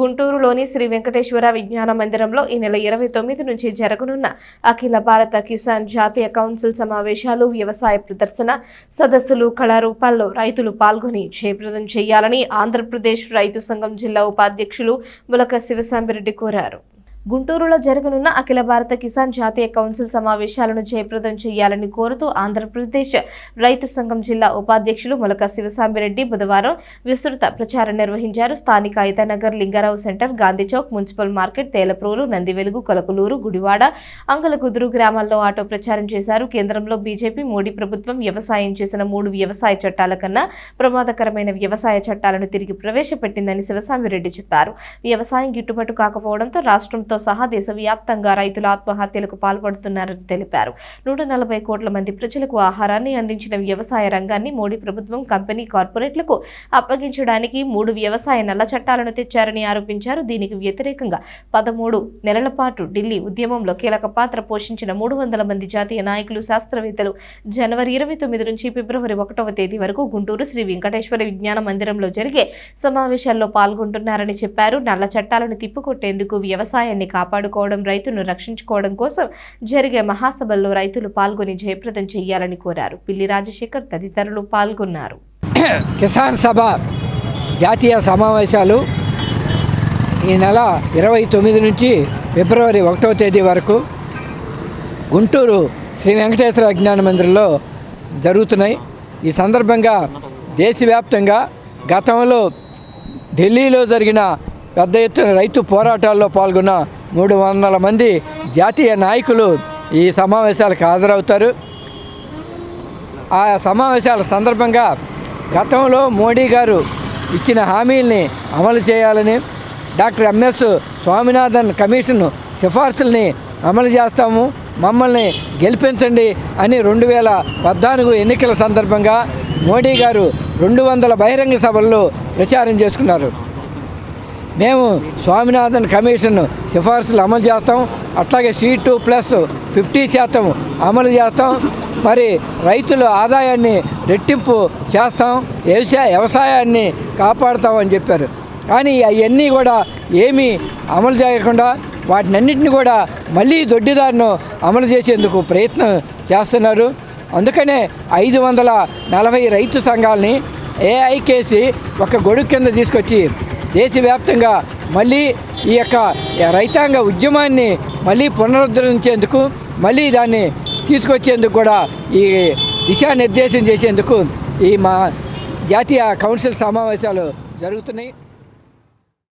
గుంటూరులోని శ్రీ వెంకటేశ్వర విజ్ఞాన మందిరంలో ఈ నెల ఇరవై తొమ్మిది నుంచి జరగనున్న అఖిల భారత కిసాన్ జాతీయ కౌన్సిల్ సమావేశాలు వ్యవసాయ ప్రదర్శన సదస్సులు కళారూపాల్లో రైతులు పాల్గొని జయప్రదం చేయాలని ఆంధ్రప్రదేశ్ రైతు సంఘం జిల్లా ఉపాధ్యక్షులు ములక శివశాంబిరెడ్డి కోరారు. గుంటూరులో జరగనున్న అఖిల భారత కిసాన్ జాతీయ కౌన్సిల్ సమావేశాలను జయప్రదం చేయాలని కోరుతూ ఆంధ్రప్రదేశ్ రైతు సంఘం జిల్లా ఉపాధ్యక్షులు మొలక శివసాంబిరెడ్డి బుధవారం విస్తృత ప్రచారం నిర్వహించారు. స్థానిక Aithanagar Lingarao centre Gandhi Chowk municipal market Telaprolu Nandivelugu Kolakaluru Gudivada Angalakuduru గ్రామాల్లో ఆటో ప్రచారం చేశారు. కేంద్రంలో బీజేపీ మోడీ ప్రభుత్వం వ్యవసాయం చేసిన మూడు వ్యవసాయ చట్టాల కన్నా ప్రమాదకరమైన వ్యవసాయ చట్టాలను తిరిగి ప్రవేశపెట్టిందని శివసాంబిరెడ్డి చెప్పారు. వ్యవసాయం గిట్టుబాటు కాకపోవడంతో రాష్ట్రం రాష్ట్రంతో సహా దేశవ్యాప్తంగా రైతులు ఆత్మహత్యలకు పాల్పడుతున్నారని తెలిపారు. నూట నలభై కోట్ల మంది ప్రజలకు ఆహారాన్ని అందించిన వ్యవసాయ రంగాన్ని మోడీ ప్రభుత్వం కంపెనీ కార్పొరేట్లకు అప్పగించడానికి మూడు వ్యవసాయ నల్ల చట్టాలను తెచ్చారని ఆరోపించారు. దీనికి వ్యతిరేకంగా పదమూడు నెలల పాటు ఢిల్లీ ఉద్యమంలో కీలక పాత్ర పోషించిన మూడు వందల మంది జాతీయ నాయకులు శాస్త్రవేత్తలు జనవరి ఇరవై తొమ్మిది నుంచి ఫిబ్రవరి ఒకటవ తేదీ వరకు గుంటూరు శ్రీ వెంకటేశ్వర విజ్ఞాన మందిరంలో జరిగే సమావేశాల్లో పాల్గొంటున్నారని చెప్పారు. నల్ల చట్టాలను తిప్పుకొట్టేందుకు వ్యవసాయాన్ని కాపాడుకోవడం రైతును రక్షించుకోవడం కోసం జరిగే మహాసభల్లో రైతులు పాల్గొని జయప్రదం చేయాలని కోరారు. పిల్లి రాజశేఖర్ తదితరులు పాల్గొన్నారు. కిసాన్ సభ జాతీయ సమావేశాలు ఈ నెల ఇరవై తొమ్మిది నుంచి ఫిబ్రవరి ఒకటో తేదీ వరకు గుంటూరు శ్రీ వెంకటేశ్వర విజ్ఞాన మందిరంలో జరుగుతున్నాయి. ఈ సందర్భంగా దేశవ్యాప్తంగా గతంలో ఢిల్లీలో జరిగిన పెద్ద ఎత్తున రైతు పోరాటాల్లో పాల్గొన్న మూడు వందల మంది జాతీయ నాయకులు ఈ సమావేశాలకు హాజరవుతారు. ఆ సమావేశాల సందర్భంగా గతంలో మోడీ గారు ఇచ్చిన హామీల్ని అమలు చేయాలని doctor M S Swaminathan commission సిఫార్సుల్ని అమలు చేస్తాము మమ్మల్ని గెలిపించండి అని రెండు వేల పద్నాలుగు ఎన్నికల సందర్భంగా మోడీ గారు రెండు వందల బహిరంగ సభల్లో ప్రచారం చేసుకున్నారు. మేము స్వామినాథన్ కమిషన్ సిఫార్సులు అమలు చేస్తాం. అట్లాగే సీ టూ ప్లస్ ఫిఫ్టీ శాతం అమలు చేస్తాం. మరి రైతుల ఆదాయాన్ని రెట్టింపు చేస్తాం. వ్యవసాయ వ్యవసాయాన్ని కాపాడుతామని చెప్పారు. కానీ అవన్నీ కూడా ఏమీ అమలు చేయకుండా వాటినన్నింటిని కూడా మళ్ళీ దొడ్డిదారును అమలు చేసేందుకు ప్రయత్నం చేస్తున్నారు. అందుకనే ఐదు వందల నలభై రైతు సంఘాలని ఏఐకేసి ఒక గొడుగు కింద తీసుకొచ్చి దేశవ్యాప్తంగా మళ్ళీ ఈ యొక్క రైతాంగ ఉద్యమాన్ని మళ్ళీ పునరుద్ధరించేందుకు మళ్ళీ దాన్ని తీసుకొచ్చేందుకు కూడా ఈ దిశానిర్దేశం చేసేందుకు ఈ మా జాతీయ కౌన్సిల్ సమావేశాలు జరుగుతున్నాయి.